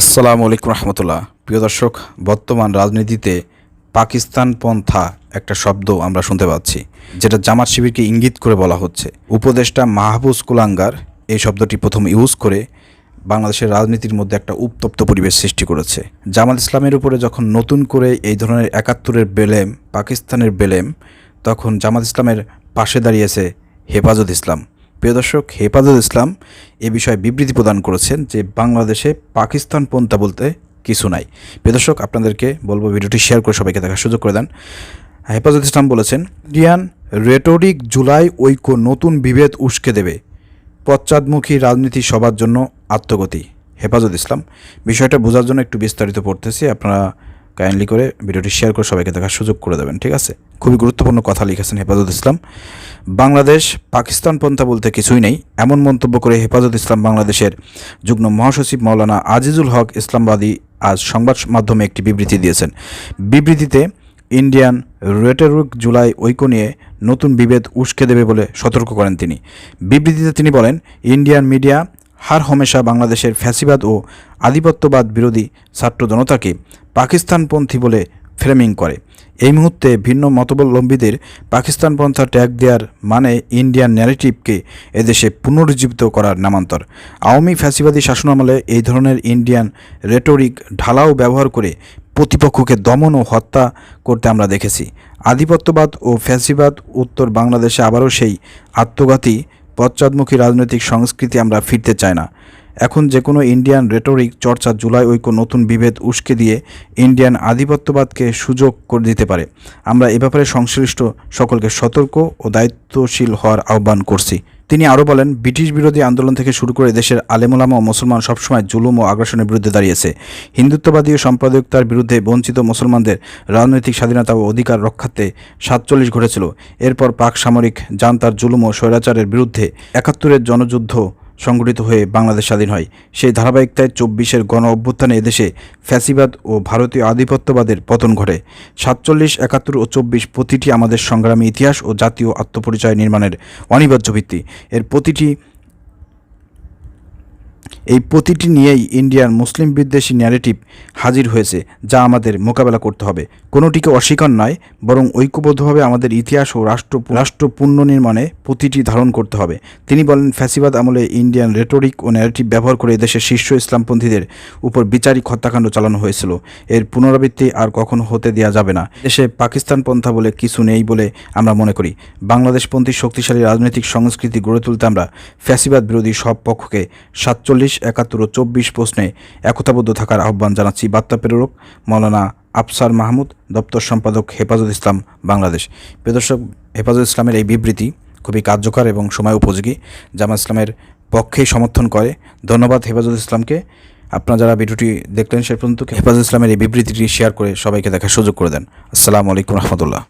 আসসালামু আলাইকুম রহমতুল্লাহ। প্রিয় দর্শক, বর্তমান রাজনীতিতে পাকিস্তান পন্থা একটা শব্দ আমরা শুনতে পাচ্ছি, যেটা জামাত শিবিরকে ইঙ্গিত করে বলা হচ্ছে। উপদেষ্টা মাহবুজ কুলাঙ্গার এই শব্দটি প্রথম ইউজ করে বাংলাদেশের রাজনীতির মধ্যে একটা উত্তপ্ত পরিবেশ সৃষ্টি করেছে। জামাত ইসলামের উপরে যখন নতুন করে এই ধরনের একাত্তরের বেলেম, পাকিস্তানের বেলেম, তখন জামাত ইসলামের পাশে দাঁড়িয়েছে হেফাজত ইসলাম। প্রিয় দর্শক, হেফাজত ইসলাম এ বিষয়ে বিবৃতি প্রদান করেছেন যে বাংলাদেশে পাকিস্তান পন্থা বলতে কিছু নাই। প্রিয় দর্শক, আপনাদেরকে বলব ভিডিওটি শেয়ার করে সবাইকে দেখার সুযোগ করে দেন। হেফাজত ইসলাম বলেছেন ইন্ডিয়ান রেটোরিক জুলাই ঐক্য নতুন বিভেদ উস্কে দেবে। পশ্চাদমুখী রাজনীতি সবার জন্য আত্মগতি। হেফাজত ইসলাম, বিষয়টা বোঝার জন্য একটু বিস্তারিত পড়তেছি। আপনারা কাইন্ডলি করে ভিডিওটি শেয়ার করে সবাইকে দেখার সুযোগ করে দেবেন, ঠিক আছে? খুবই গুরুত্বপূর্ণ কথা লিখেছেন হেফাজত ইসলাম। বাংলাদেশ, পাকিস্তান পন্থা বলতে কিছুই নেই। এমন মন্তব্য করে হেফাজত ইসলাম বাংলাদেশের যুগ্ম মহাসচিব মাওলানা আজিজুল হক ইসলামবাদী আজ সংবাদ মাধ্যমে একটি বিবৃতি দিয়েছেন। বিবৃতিতে, ইন্ডিয়ান রেটেরুক জুলাই ঐক্য নিয়ে নতুন বিভেদ উস্কে দেবে বলে সতর্ক করেন তিনি। বিবৃতিতে তিনি বলেন, ইন্ডিয়ান মিডিয়া হার হমেশা বাংলাদেশের ফ্যাসিবাদ ও আধিপত্যবাদ বিরোধী ছাত্র জনতাকে পাকিস্তানপন্থী বলে ফ্রেমিং করে। এই মুহূর্তে ভিন্ন মতবলম্বীদের পাকিস্তান পন্থা ট্যাগ দেওয়ার মানে ইন্ডিয়ান ন্যারেটিভকে এদেশে পুনরুজ্জীবিত করার নামান্তর। আওয়ামী ফ্যাসিবাদী শাসনামলে এই ধরনের ইন্ডিয়ান রেটোরিক ঢালাও ব্যবহার করে প্রতিপক্ষকে দমন ও হত্যা করতে আমরা দেখেছি। আধিপত্যবাদ ও ফ্যাসিবাদ উত্তর বাংলাদেশে আবারও সেই আত্মঘাতী পশ্চাদমুখী রাজনৈতিক সংস্কৃতি আমরা ফিরতে চাই না। এখন যে কোনো ইন্ডিয়ান রেটোরিক চর্চা জুলাই ঐক্য নতুন বিভেদ উস্কে দিয়ে ইন্ডিয়ান আধিপত্যবাদকে সুযোগ করে দিতে পারে। আমরা এ ব্যাপারে সংশ্লিষ্ট সকলকে সতর্ক ও দায়িত্বশীল হওয়ার আহ্বান করছি। তিনি আরও বলেন, ব্রিটিশ বিরোধী আন্দোলন থেকে শুরু করে দেশের আলেমুলাম ও মুসলমান সবসময় জুলুম ও আগ্রাসনের বিরুদ্ধে দাঁড়িয়েছে হিন্দুত্ববাদী ও সাম্প্রদায়িকতার বিরুদ্ধে বঞ্চিত মুসলমানদের রাজনৈতিক স্বাধীনতা ও অধিকার রক্ষার্থে সাতচল্লিশ ঘটেছিল। এরপর পাক সামরিক জান্তার জুলুম ও স্বৈরাচারের বিরুদ্ধে একাত্তরের জনযুদ্ধ সংগঠিত হয়ে বাংলাদেশ স্বাধীন হয়। সেই ধারাবাহিকতায় চব্বিশের গণ অভ্যুত্থানে এদেশে ফ্যাসিবাদ ও ভারতীয় আধিপত্যবাদের পতন ঘটে। সাতচল্লিশ, একাত্তর ও চব্বিশ প্রতিটি আমাদের সংগ্রামী ইতিহাস ও জাতীয় আত্মপরিচয় নির্মাণের অনিবার্য ভিত্তি। এর প্রতিটি এই প্রতিটি নিয়েই ইন্ডিয়ার মুসলিম বিদ্বেষী ন্যারেটিভ হাজির হয়েছে, যা আমাদের মোকাবেলা করতে হবে। কোনোটিকে অস্বীকার নয়, বরং ঐক্যবদ্ধভাবে আমাদের ইতিহাস ও রাষ্ট্র রাষ্ট্র পুনর্নির্মাণে প্রতিটি ধারণ করতে হবে। তিনি বলেন, ফ্যাসিবাদ আমলে ইন্ডিয়ান রেটোরিক ও ন্যারেটিভ ব্যবহার করে দেশের শীর্ষ ইসলামপন্থীদের উপর বিচারিক হত্যাকাণ্ড চালানো হয়েছিল। এর পুনরাবৃত্তি আর কখনো হতে দেওয়া যাবে না। দেশে পাকিস্তান পন্থা বলে কিছু নেই বলে আমরা মনে করি। বাংলাদেশপন্থী শক্তিশালী রাজনৈতিক সংস্কৃতি গড়ে তুলতে আমরা ফ্যাসিবাদ বিরোধী সব পক্ষকে সাতচল্লিশ একাত্তর ও চব্বিশ প্রশ্নে একতাবদ্ধ থাকার আহ্বান জানাচ্ছি বার্তা প্রেরক মৌলানা আফসার মাহমুদ, দপ্তর সম্পাদক হেফাজত ইসলাম বাংলাদেশ। প্রদর্শক হেফাজত ইসলামের এই বিবৃতি খুবই কার্যকর এবং সময় উপযোগী জামা ইসলামের পক্ষেই সমর্থন করে। ধন্যবাদ হেফাজত ইসলামকে। আপনারা যারা ভিডিওটি দেখলেন সে পর্যন্ত হেফাজত ইসলামের এই বিবৃতিটি শেয়ার করে সবাইকে দেখার সুযোগ করে দেন। আসসালামু আলাইকুম রহমতুল্লাহ।